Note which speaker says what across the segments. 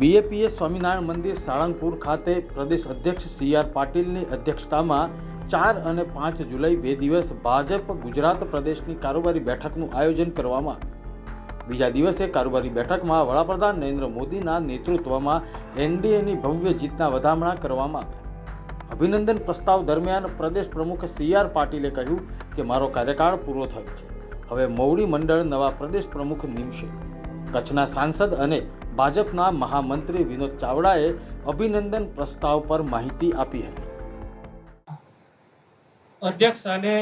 Speaker 1: BAPS Swaminarayan મંદિર સાળંગપુર ખાતે પ્રદેશ અધ્યક્ષ સી આર પાટીલની અધ્યક્ષતામાં ચાર અને પાંચ જુલાઈ બે દિવસ ભાજપ ગુજરાત પ્રદેશની કારોબારી બેઠકનું આયોજન કરવામાં બીજા દિવસે કારોબારી બેઠકમાં વડાપ્રધાન નરેન્દ્ર મોદીના નેતૃત્વમાં એનડીએની ભવ્ય જીતના વધામણા કરવામાં આવ્યા. અભિનંદન પ્રસ્તાવ દરમિયાન પ્રદેશ પ્રમુખ સી આર પાટીલે કહ્યું કે મારો કાર્યકાળ પૂરો થયો છે. હવે મવડી મંડળ નવા પ્રદેશ પ્રમુખ નીમશે. કચ્છના સાંસદ અને ભાજપના મહામંત્રી વિનોદ ચાવડાએ અભિનંદન પ્રસ્તાવ પર માહિતી આપી હતી.
Speaker 2: અધ્યક્ષ અને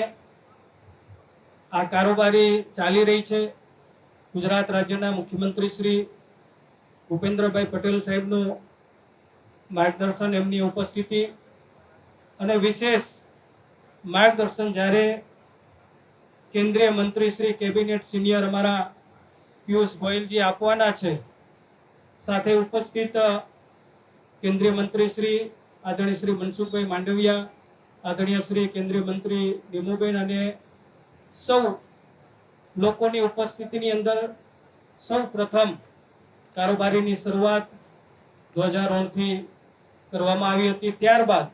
Speaker 2: આ કારોબારી ચાલી રહી છે. ગુજરાત રાજ્યના મુખ્યમંત્રી શ્રી ભૂપેન્દ્રભાઈ પટેલ સાહેબનું માર્ગદર્શન, એમની ઉપસ્થિતિ અને વિશેષ માર્ગદર્શન જ્યારે કેન્દ્રીય મંત્રી શ્રી કેબિનેટ સિનિયર અમારા પિયુષ ગોયલજી આપવાના છે સાથે ઉપસ્થિત કેન્દ્રીય મંત્રી શ્રી આદરણીય શ્રી મનસુખભાઈ માંડવિયા, આદરણીય શ્રી કેન્દ્રીય મંત્રી નિમુબેન અને સૌ લોકોની ઉપસ્થિતિની અંદર સૌ પ્રથમ કારોબારીની શરૂઆત ધ્વજારોહણથી કરવામાં આવી હતી. ત્યારબાદ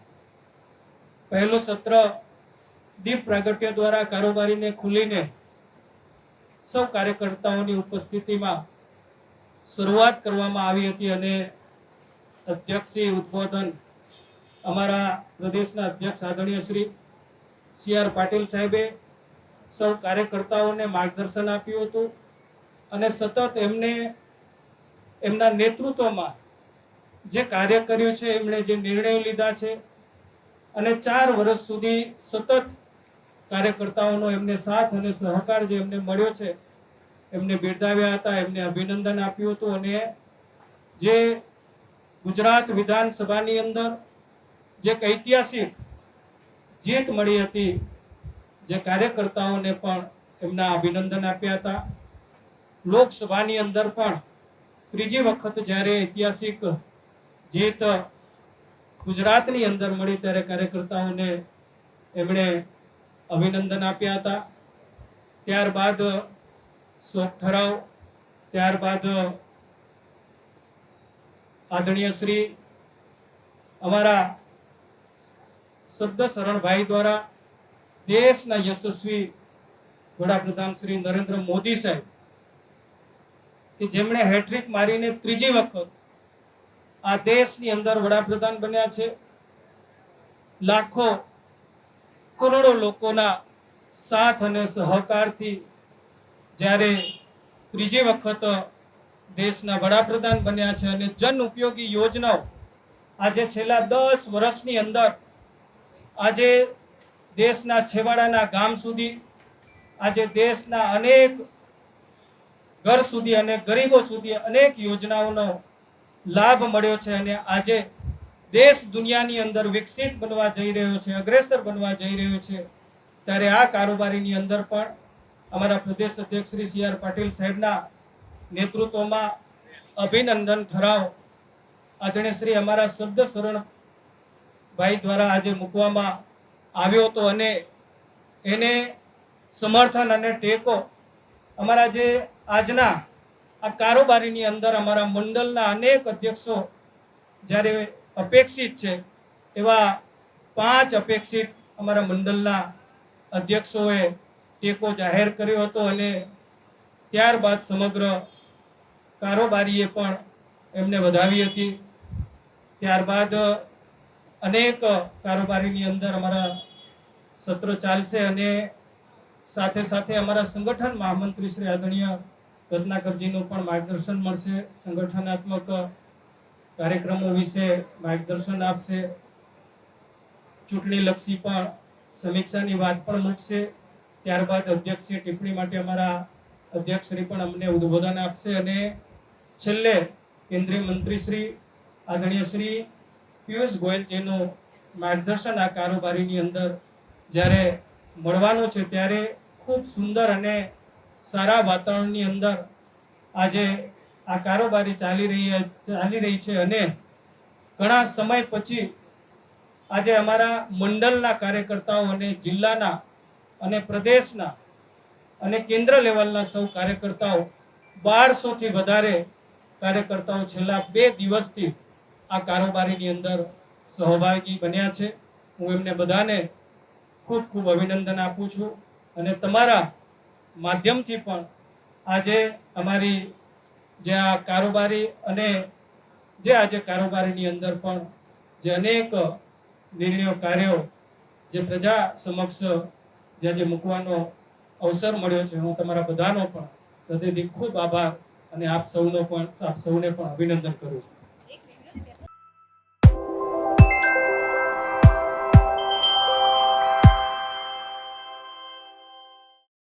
Speaker 2: પહેલું સત્ર દીપ પ્રાગટ્ય દ્વારા કારોબારીને ખુલીને સૌ કાર્યકર્તાઓની ઉપસ્થિતિમાં શરૂઆત કરવામાં આવી હતી અને અધ્યક્ષી ઉદ્બોધન અમારા પ્રદેશના અધ્યક્ષ આદરણીય શ્રી સી આર પાટીલ સાહેબે સૌ કાર્યકર્તાઓને માર્ગદર્શન આપ્યું હતું અને સતત એમને એમના નેતૃત્વમાં જે કાર્ય કર્યું છે, એમણે જે નિર્ણયો લીધા છે અને ચાર વર્ષ સુધી સતત કાર્યકર્તાઓનો એમને સાથ અને સહકાર જે એમને મળ્યો છે એમને બિરદાવ્યા હતા, એમને અભિનંદન આપ્યું હતું અને જે ગુજરાત વિધાનસભાની અંદર જે ઐતિહાસિક જીત મળી હતી, જે કાર્યકર્તાઓને પણ એમના અભિનંદન આપ્યા હતા. લોકસભાની અંદર પણ ત્રીજી વખત જ્યારે ઐતિહાસિક જીત ગુજરાતની અંદર મળી ત્યારે કાર્યકર્તાઓને એમણે અભિનંદન આપ્યા હતા. ત્યારબાદ શોક ઠરાવ. ત્યારબાદ, આદરણીય શ્રી અમારા શબ્દ શરણભાઈ દ્વારા દેશના યશસ્વી વડાપ્રધાન શ્રી નરેન્દ્ર મોદી સાહેબ, કે જેમણે હેટ્રિક મારીને ત્રીજી વખત આ દેશની અંદર વડાપ્રધાન બન્યા છે. લાખો કરોડો લોકોના સાથ અને સહકારથી જ્યારે ત્રીજી વખત દેશના વડાપ્રધાન બન્યા છે અને જન ઉપયોગી યોજનાઓ આજે છેલ્લા દસ વર્ષની અંદર આજે દેશના છેવાડાના ગામ સુધી, આજે દેશના અનેક ઘર સુધી અને ગરીબો સુધી અનેક યોજનાઓનો લાભ મળ્યો છે અને આજે દેશ દુનિયાની અંદર વિકસિત બનવા જઈ રહ્યો છે, અગ્રેસર બનવા જઈ રહ્યો છે. ત્યારે આ કારોબારીની અંદર પણ અમારા પ્રદેશ અધ્યક્ષ શ્રી સી આર પાટીલ સાહેબના નેતૃત્વમાં અભિનંદન ઠરાવ આદરણીય શ્રી અમારા શબ્દ શરણ ભાઈ દ્વારા આજે મૂકવામાં આવ્યો હતો અને એને સમર્થન અને ટેકો અમારા જે આજના આ કારોબારીની અંદર અમારા મંડળના અનેક અધ્યક્ષો જ્યારે અપેક્ષિત છે એવા પાંચ અપેક્ષિત અમારા મંડળના અધ્યક્ષોએ ટેકો જાહેર કર્યો હતો અને ત્યારબાદ સમગ્ર કારોબારીએ પણ એમને વધાવી હતી. ત્યારબાદ અનેક કારોબારીની અંદર અમારા સત્ર ચાલશે અને સાથે સાથે અમારા સંગઠન મહામંત્રી શ્રી આદરણીય રત્નાકરજીનું પણ માર્ગદર્શન મળશે. સંગઠનાત્મક કાર્યક્રમો વિશે માર્ગદર્શન આપશે. ચૂંટણી લક્ષી પણ સમીક્ષાની વાત પણ મૂકશે. ત્યારબાદ અધ્યક્ષીય ટિપ્પણી માટે અમારા અધ્યક્ષશ્રી પણ અમને ઉદબોધન આપશે અને છેલ્લે કેન્દ્રીય મંત્રી શ્રી આદરણીય શ્રી પિયુષ ગોયલજીનું માર્ગદર્શન આ કારોબારીની અંદર જ્યારે મળવાનું છે ત્યારે ખૂબ સુંદર અને સારા વાતાવરણની અંદર આજે આ કારોબારી ચાલી રહી ચાલી રહી છે અને ઘણા સમય પછી આજે અમારા મંડળના કાર્યકર્તાઓ અને જિલ્લાના અને પ્રદેશના અને કેન્દ્ર લેવલના સૌ કાર્યકર્તાઓ બારસોથી વધારે કાર્યકર્તાઓ છેલ્લા બે દિવસથી આ કારોબારીની અંદર સહભાગી બન્યા છે. હું એમને બધાને ખૂબ ખૂબ અભિનંદન આપું છું અને તમારા માધ્યમથી પણ આજે અમારી જે આ કારોબારી અને જે આજે કારોબારીની અંદર પણ જે અનેક નિર્ણયો કાર્યો જે પ્રજા સમક્ષ જે આજે મૂકવાનો અવસર મળ્યો છે, હું તમારા બધાનો પણ હૃદયથી ખૂબ આભાર અને આપ સૌનો પણ, આપ સૌને પણ અભિનંદન કરું છું.